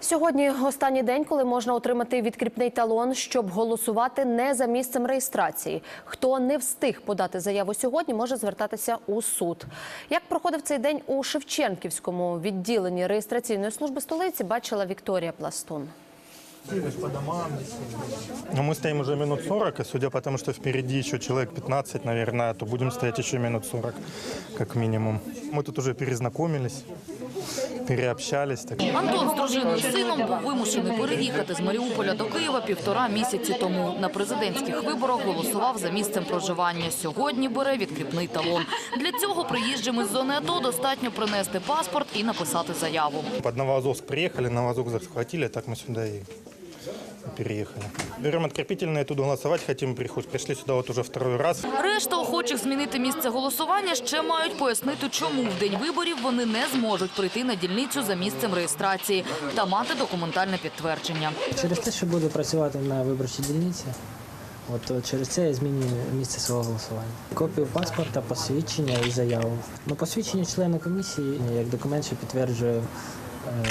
Сьогодні останній день, коли можна отримати відкріпний талон, щоб голосувати не за місцем реєстрації. Хто не встиг подати заяву сьогодні, може звертатися у суд. Як проходив цей день у Шевченківському відділенні реєстраційної служби столиці, бачила Вікторія Пластун Ну, мы стоим уже минут 40, и судя по тому, что впереди еще человек 15, наверное, то будем стоять еще минут 40, как минимум. Мы тут уже перезнакомились, переобщались. Так. Антон з дружиною і сином був вимушений переїхати з Маріуполя до Києва півтора місяці тому. На президентських виборах голосував за місцем проживання. Сьогодні бере відкріпний талон. Для цього приїжджим із зони АТО достатньо принести паспорт і написати заяву. Под Новоазовск приехали, Новоазовск захватили, так мы сюда и переехали. Берем открепительные, тут голосовать хотим, приход- пришли сюда вот уже второй раз. Решта охочих змінити місце голосування ще мають пояснити, чому в день виборів вони не зможуть прийти на дільницю за місцем реєстрації та мати документальне підтвердження. Через те, що буду працювати на виборчій дільниці, от через це я змінюю місце свого голосування. Копію паспорта, посвідчення і заяву. Ну, посвідчення члена комісії як документ, що підтверджує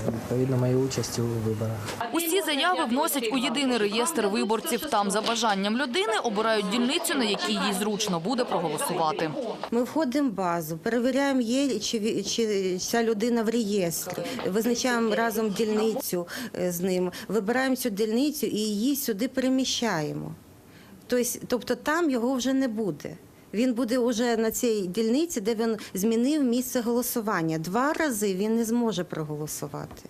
відповідно мою участь у виборах. Усі заяви вносять у єдиний реєстр виборців. Там за бажанням людини обирають дільницю, на якій їй зручно буде проголосувати. Ми входимо в базу, перевіряємо, є чи, чи ця людина в реєстрі, визначаємо разом дільницю е, з ним, вибираємо цю дільницю і її сюди переміщаємо. Тобто, тобто там його вже не буде. Він буде уже на цій дільниці, де він змінив місце голосування. Два рази він не зможе проголосувати.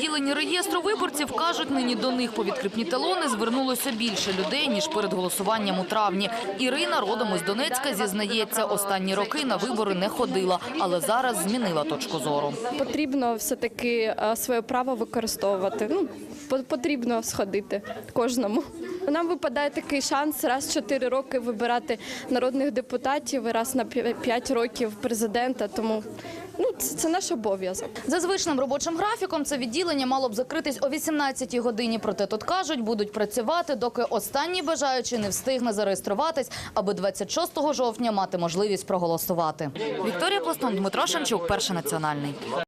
Відділенні реєстру виборців кажуть, нині до них по відкріпні талони звернулося більше людей ніж перед голосуванням у травні. Ірина родом із Донецька зізнається, останні роки на вибори не ходила, але зараз змінила точку зору. Потрібно все-таки е, своє право використовувати. Ну, по- потрібно сходити кожному. Нам випадає такий шанс раз в 4 роки вибирати народних депутатів і раз на 5 років президента. Тому ну, це, це наш обов'язок. За звичним робочим графіком це відділення мало б закритись о 18-й годині. Проте тут кажуть, будуть працювати, доки останній бажаючий не встигне зареєструватись, аби 26 жовтня мати можливість проголосувати. Вікторія Пластун, Дмитро Шанчук, перший національний.